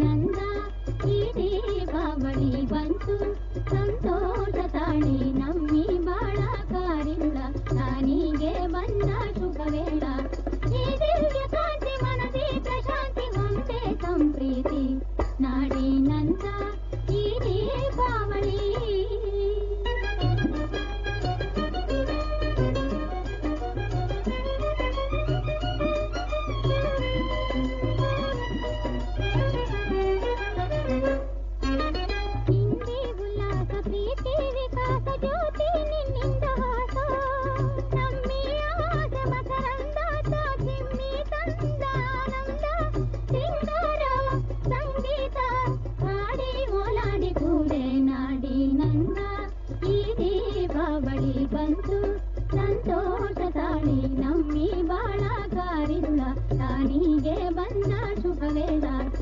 నంద ಬಳಿ ಬಂತು ಸಂತೋಷ ತಾಳಿ ನಮ್ಮಿ ಬಾಳ ಕಾರಿದುಳ ತಾನಿಗೆ ಬಂದ ಶುಭವೇದ.